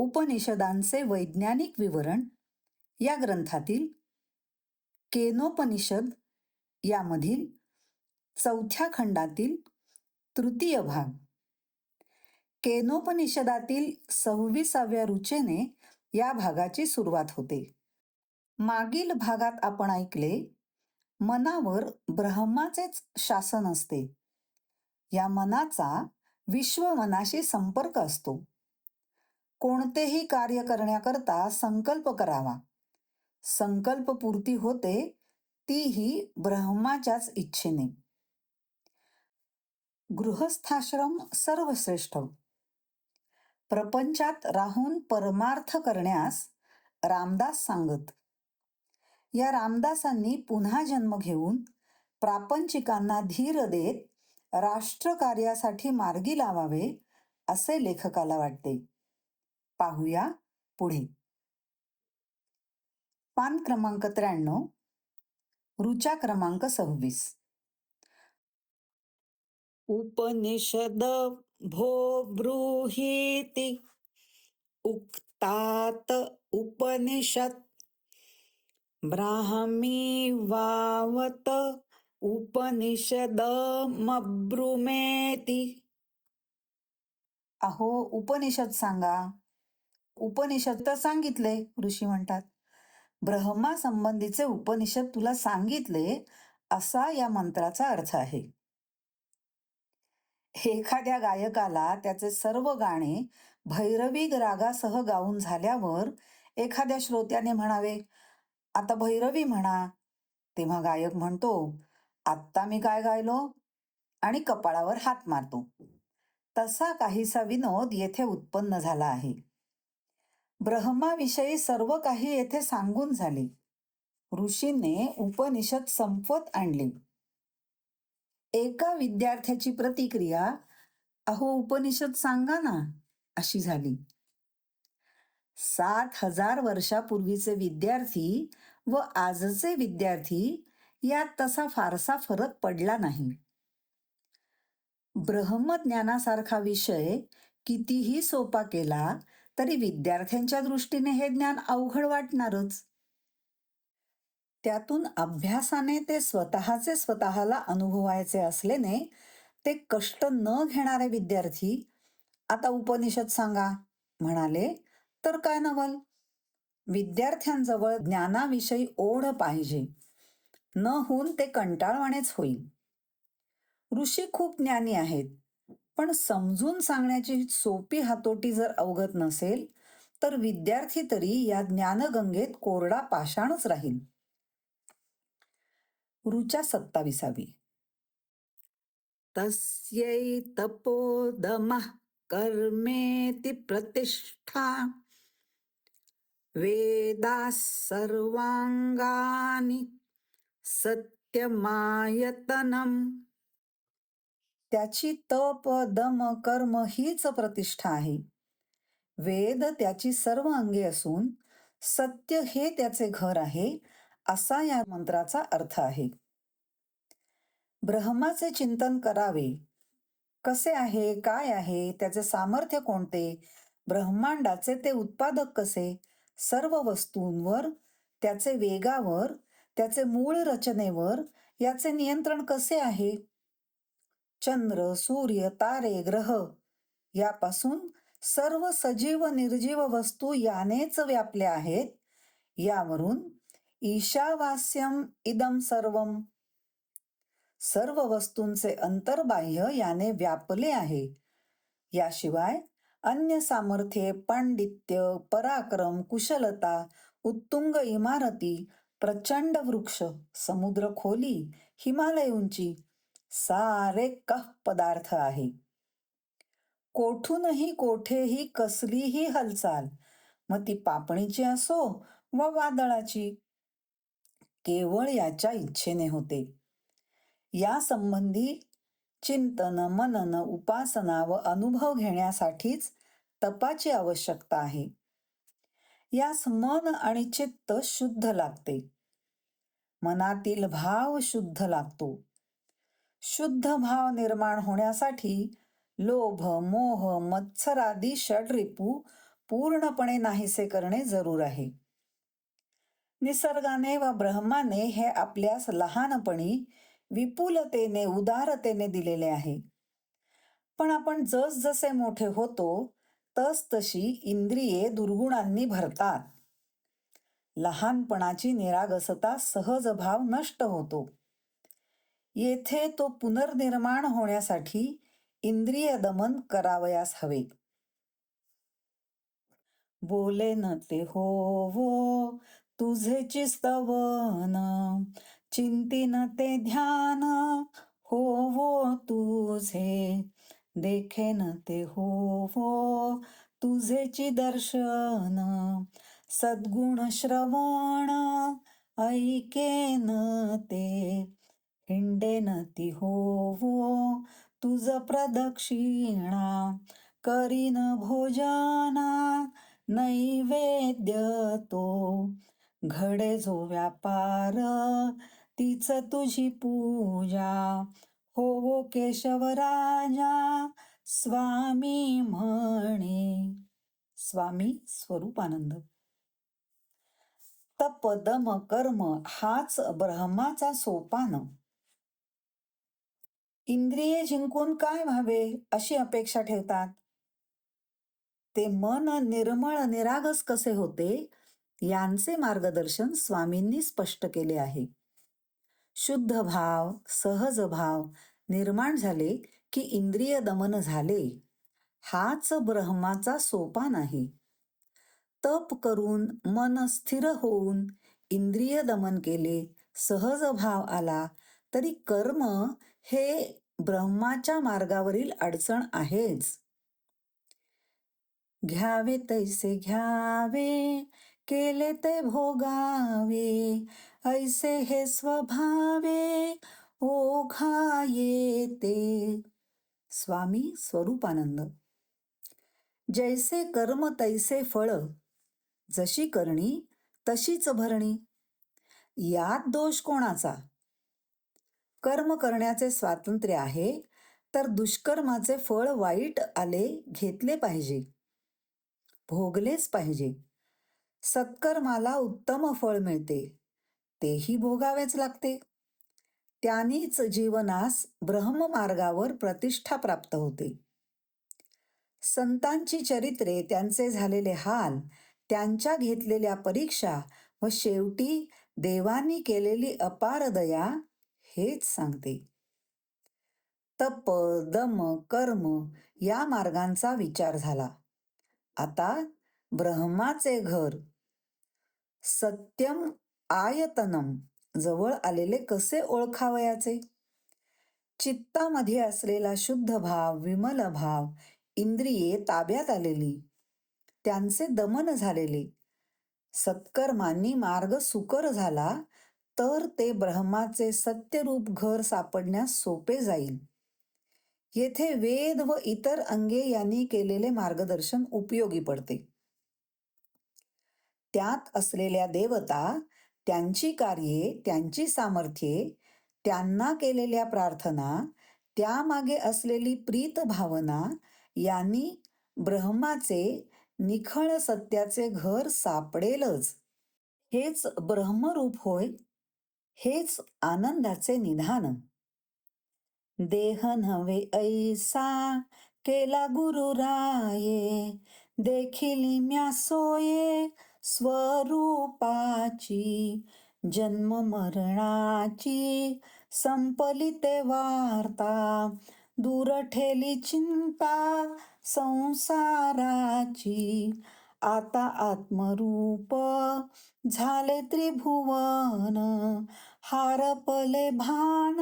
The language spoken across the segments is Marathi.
उपनिषदांचे वैज्ञानिक विवरण या ग्रंथातील केनोपनिषद यामधील चौथ्या खंडातील तृतीय भाग. केनोपनिषदातील सव्वीसाव्या रुचेने या भागाची सुरुवात होते. मागील भागात आपण ऐकले मनावर ब्रह्माचेच शासन असते. या मनाचा विश्वमनाशी संपर्क असतो. कोणतेही कार्य करण्याकरता संकल्प करावा. संकल्प पूर्ती होते तीही ब्रह्माच्याच इच्छेने. गृहस्थाश्रम सर्वश्रेष्ठ. प्रपंचात राहून परमार्थ करण्यास रामदास सांगत. या रामदासांनी पुन्हा जन्म घेऊन प्रापंचिकांना धीर देत राष्ट्रकार्यासाठी मार्गी लावावे असे लेखकाला वाटते. पाहूया पुढे. पान क्रमांक त्र्याण्णव. रुचा क्रमांक सव्वीस. उपनिषद भो ब्रूहीति उक्तात उपनिषत् ब्राह्मी वावत उपनिषदमब्रुमेति। अहो उपनिषद सांगा. उपनिषद तर सांगितले ऋषी म्हणतात. ब्रह्मा संबंधीचे उपनिषद तुला सांगितले असा या मंत्राचा अर्थ आहे. एखाद्या गायकाला त्याचे सर्व गाणे भैरवी रागासह गाऊन झाल्यावर एखाद्या श्रोत्याने म्हणावे आता भैरवी म्हणा. तेव्हा गायक म्हणतो आत्ता मी काय गायलो? आणि कपाळावर हात मारतो. तसा काहीसा विनोद येथे उत्पन्न झाला आहे. ब्रह्माविषयी सर्व काही येथे सांगून झाले. ऋषीने उपनिषद संपवत आणले. एका विद्यार्थ्याची प्रतिक्रिया अहो उपनिषद सांगा ना अशी झाली. सात हजार वर्षापूर्वीचे विद्यार्थी व आजचे विद्यार्थी यात तसा फारसा फरक पडला नाही. ब्रह्मज्ञानासारखा विषय कितीही सोपा केला तरी विद्यार्थ्यांच्या दृष्टीने हे ज्ञान अवघड वाटणारच. त्यातून अभ्यासाने ते स्वतःचे स्वतःला अनुभवायचे असल्याने ते कष्ट न घेणारे विद्यार्थी आता उपनिषद सांगा म्हणाले तर काय नवल? विद्यार्थ्यांजवळ ज्ञानाविषयी ओढ पाहिजे. न होऊन ते कंटाळवाणेच होईल. ऋषी खूप ज्ञानी आहेत. पण समजून सांगण्याची सोपी हातोटी जर अवगत नसेल तर विद्यार्थी तरी या ज्ञानगंगेत कोरडा पाषाणच राहील. रुचा सत्ताविसावी. तस्यै तपोदमः कर्मेति प्रतिष्ठा। वेदाः सर्वाङ्गानि सत्यमायतनम। त्याची तप दम कर्म हीच प्रतिष्ठा आहे. वेद त्याची सर्व अंगे असून सत्य हे त्याचे घर आहे असा या मंत्राचा अर्थ आहे. ब्रह्माचे चिंतन करावे. कसे आहे काय आहे त्याचे सामर्थ्य कोणते ब्रह्मांडाचे ते उत्पादक कसे सर्व वस्तूंवर त्याचे वेगावर त्याचे मूळ रचनेवर याचे नियंत्रण कसे आहे? चंद्र सूर्य तारे ग्रह यापासून सर्व सजीव निर्जीव वस्तू यानेच व्यापल्या आहेत. यावरून ईशावास्यम इदम सर्वम. सर्व वस्तूंचे अंतर्बाह्य याने व्यापले आहे. याशिवाय अन्य सामर्थ्ये पांडित्य पराक्रम कुशलता उत्तुंग इमारती प्रचंड वृक्ष समुद्र खोली हिमालय उंची सारे कह पदार्थ आहे. कोठूनही कोठेही कसलीही हालचाल मग ती पापणीची असो व वादळाची केवळ याच्या इच्छेने होते. या संबंधी चिंतन मनन उपासना व अनुभव घेण्यासाठीच तपाची आवश्यकता आहे. यास मन आणि चित्त शुद्ध लागते. मनातील भाव शुद्ध लागतो. शुद्ध भाव निर्माण होण्यासाठी लोभ मोह मत्सरादी षडरिपू पूर्णपणे नाहीसे करणे जरूर आहे. निसर्गाने व ब्रह्माने हे आपल्यास लहानपणी विपुलतेने उदारतेने दिलेले आहे. पण आपण जसजसे मोठे होतो तस तशी इंद्रिये दुर्गुणांनी भरतात. लहानपणाची निरागसता सहज भाव नष्ट होतो. येथे तो पुनर्निर्माण होण्यासाठी इंद्रिय दमन करावयास हवे. बोले न ते होवो तुझे स्तवन चिंतिन ते ध्यान होवो तुझे. देखेन ते होवो तुझेची दर्शन सद्गुण श्रवण ऐकेन ते. हिंडेन ती होवो तुझ प्रदक्षिणा करीन भोजना नैवेद्य तो. घडे जो व्यापार तीच तुझी पूजा. हो होवो केशवराजा स्वामी म्हणे. स्वामी स्वरूपानंद. तप दम कर्म हाच ब्रह्माचा सोपान. इंद्रिये जिंकून काय व्हावे अशी अपेक्षा ठेवतात. ते मन निर्मळ निरागस कसे होते यांचे मार्गदर्शन स्वामींनी स्पष्ट केले आहे. शुद्ध भाव सहज भाव निर्माण झाले की इंद्रिय दमन झाले. हाच ब्रह्माचा सोपान आहे तप करून मन स्थिर होऊन इंद्रिय दमन केले सहज भाव आला तरी कर्म हे ब्रह्माच्या मार्गावरील अडचण आहेच. घ्यावे तैसे घ्यावे केले ते भोगावे ऐसे हे स्वभावे ओघा येते. स्वामी स्वरूपानंद जैसे कर्म तैसे फळ जशी करणी तशीच भरणी. यात दोष कोणाचा? कर्म करण्याचे स्वातंत्र्य आहे तर दुष्कर्माचे फळ वाईट आले घेतले पाहिजे. भोगलेच पाहिजे. सत्कर्माला उत्तम फळ मिळते तेही भोगावेच लागते. त्यानीच जीवनास ब्रह्ममार्गावर प्रतिष्ठा प्राप्त होते. संतांची चरित्रे त्यांचे झालेले हाल त्यांच्या घेतलेल्या परीक्षा व शेवटी देवांनी केलेली अपार दया हेच सांगते. तप दम कर्म या मार्गांचा विचार झाला. आता ब्रह्माचे घर. सत्यम आयतनम जवळ आलेले कसे ओळखावयाचे? चित्तामध्ये असलेला शुद्ध भाव विमल भाव इंद्रिये ताब्यात आलेली. त्यांचे दमन झालेले. सत्कर्मांनी मार्ग सुकर झाला. तर ते ब्रह्माचे सत्यरूप घर सापडण्यास सोपे जाईल. येथे वेद व इतर अंगे यांनी केलेले मार्गदर्शन उपयोगी पडते. त्यात असलेल्या देवता त्यांची कार्ये त्यांची सामर्थ्ये त्यांना केलेल्या प्रार्थना त्यामागे असलेली प्रीत भावना यांनी ब्रह्माचे निखळ सत्याचे घर सापडेलच. हेच ब्रह्मरूप होय हेच आनंदाचे निधान. देह नव्हे ऐसा केला गुरु राये. देखिली म्या सोये स्वरूपाची जन्म मरणाची संपली ते वार्ता. दूर ठेली चिंता संसाराची आता आत्मरूप झाले त्रिभुवन. हारपले भान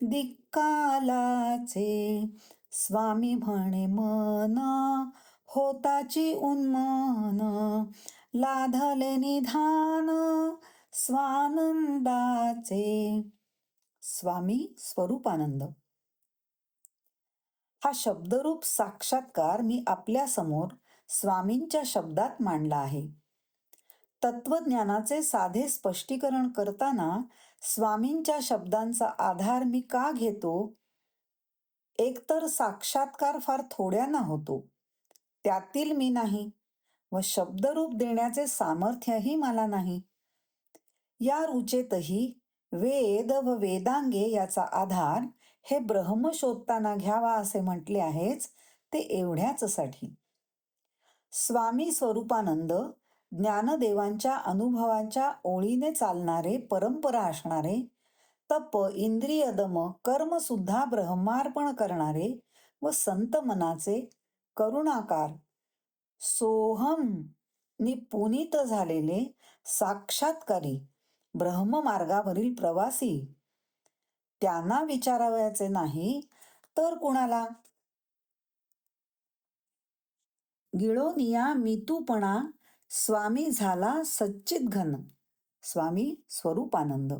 दिक्कालाचे स्वामी म्हणे मन होताची उन्मन लाधले निधान स्वानंदाचे. स्वामी स्वरूपानंद. हा शब्दरूप साक्षात्कार मी आपल्यासमोर स्वामींच्या शब्दात मांडला आहे. तत्वज्ञानाचे साधे स्पष्टीकरण करताना स्वामींच्या शब्दांचा आधार मी का घेतो? एकतर साक्षात्कार फार थोड्यांना होतो. त्यातील मी नाही व शब्दरूप देण्याचे सामर्थ्यही मला नाही. या रुचेतही वेद व वेदांगे याचा आधार हे ब्रह्म शोधताना घ्यावा असे म्हटले आहेच ते एवढ्याचसाठी. स्वामी स्वरूपानंद ज्ञानदेवांच्या अनुभवांच्या ओळीने चालणारे परंपरा असणारे तप इंद्रिय दम ब्रह्मार्पण करणारे व संत मनाचे करुणाकार सोहम नि पुनीत झालेले साक्षात्कारी ब्रह्ममार्गावरील प्रवासी. त्यांना विचारावयाचे नाही तर कुणाला? गिळोनिया मितूपणा स्वामी झाला सच्चित घन. स्वामी स्वरूपानंद.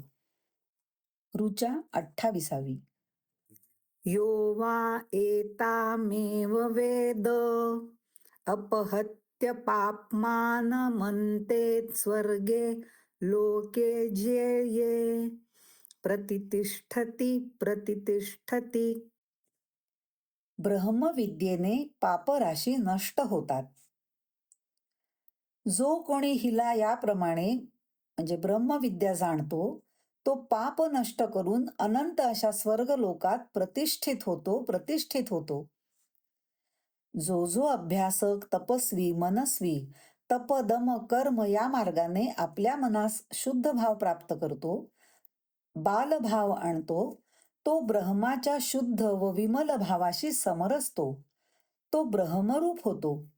रुचा अठ्ठाविसावी. यो वा एतामेव वेद. अपहत्य पापमान म्हणते स्वर्गे लोके ज्येये. प्रतितिष्ठती प्रतितिष्ठती. ब्रह्मविद्येने पापराशी नष्ट होतात. जो कोणी हिला याप्रमाणे म्हणजे ब्रह्मविद्या जाणतो तो पाप नष्ट करून अनंत अशा स्वर्ग लोकात प्रतिष्ठित होतो प्रतिष्ठित होतो. जो जो अभ्यासक तपस्वी मनस्वी तप दम कर्म या मार्गाने आपल्या मनास शुद्ध भाव प्राप्त करतो बालभाव आणतो तो ब्रह्माच्या शुद्ध व विमल भावाशी समरसतो. तो ब्रह्मरूप होतो.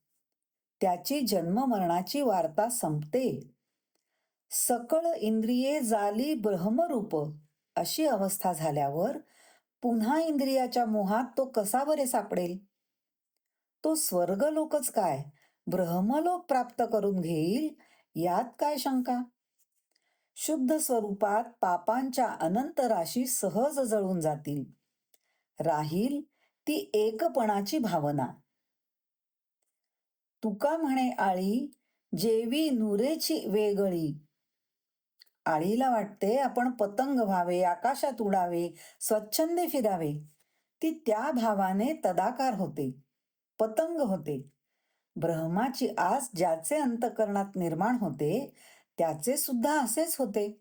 त्याची जन्ममरणाची वार्ता संपते. सकळ इंद्रिये जाली ब्रह्मरूप अशी अवस्था झाल्यावर पुन्हा इंद्रियाच्या मोहात तो कसा बरे सापडेल? तो स्वर्गलोकच काय? ब्रह्मलोक प्राप्त करून घेईल यात काय शंका? शुद्ध स्वरूपात पापांच्या अनंत राशी सहज जळून जातील. राहील ती एकपणाची भावना. तुका म्हणे आळी जेवी नुरेची वेगळी. आळीला वाटते आपण पतंग व्हावे आकाशात उडावे स्वच्छंदे फिरावे. ती त्या भावाने तदाकार होते पतंग होते. ब्रह्माची आस ज्याचे अंतकरणात निर्माण होते त्याचे सुद्धा असेच होते.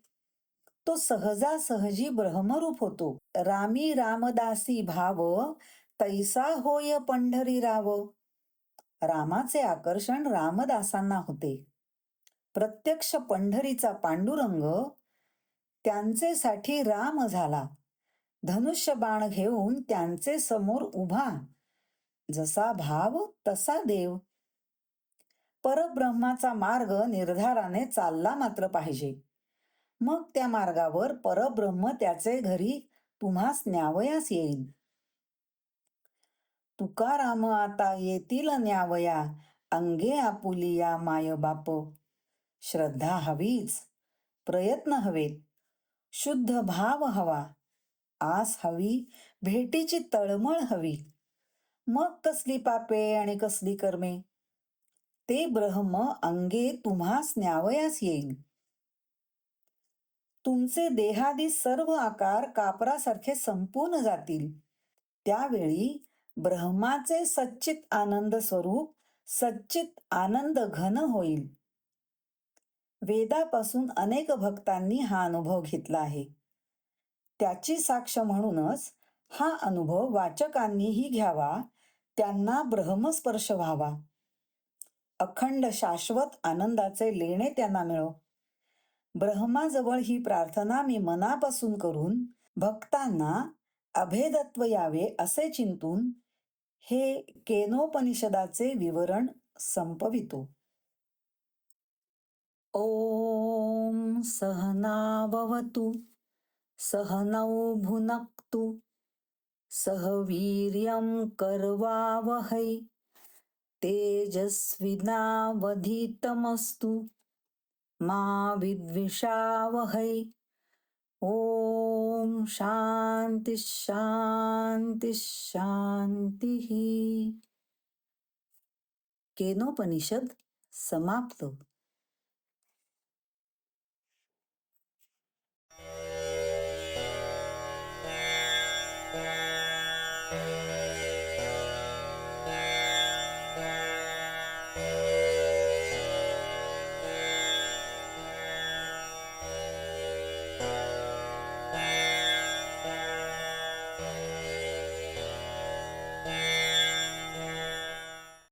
तो सहजासहजी ब्रह्मरूप होतो. रामी रामदासी भाव तैसा होय पंढरी राव रामाचे आकर्षण रामदासांना होते. प्रत्यक्ष पंढरीचा पांडुरंग त्यांचेसाठी राम झाला. धनुष्य बाण घेऊन त्यांचे समोर उभा. जसा भाव तसा देव. परब्रह्माचा मार्ग निर्धाराने चालला मात्र पाहिजे. मग त्या मार्गावर परब्रह्म त्याचे घरी तुम्हास न्यावयास येईल तुकाराम आता येतील न्यावया. अंगे आपुलिया माय बाप. श्रद्धा हवीच. प्रयत्न हवेत. शुद्ध भाव हवा. आस हवी. भेटीची तळमळ हवी. मग कसली पापे आणि कसली कर्मे? ते ब्रह्म अंगे तुम्हास न्यावयास येईल तुमचे देहादी सर्व आकार कापरासारखे संपून जातील. त्यावेळी ब्रह्माचे सच्चित आनंद स्वरूप सच्चित आनंद घन होईल. वेदापासून अनेक भक्तांनी हा अनुभव घेतला आहे. त्याची साक्ष म्हणूनच हा अनुभव वाचकांनीही घ्यावा त्यांना ब्रह्मस्पर्श व्हावा. अखंड शाश्वत आनंदाचे लेणे त्यांना मिळो. ब्रह्माजवळ ही प्रार्थना मी मनापासून करून भक्तांना अभेदत्व यावे असे चिंतून हे केनोपनिषदाचे विवरण संपवितो. ओम सहनावतु सहनौ भुनक्तु सह वीर्यं कर्वावहै तेजस्विनावधीतमस्तु मा विद्विषावहै। ओम शांती शांती शांती केनोपनिषद समाप्त।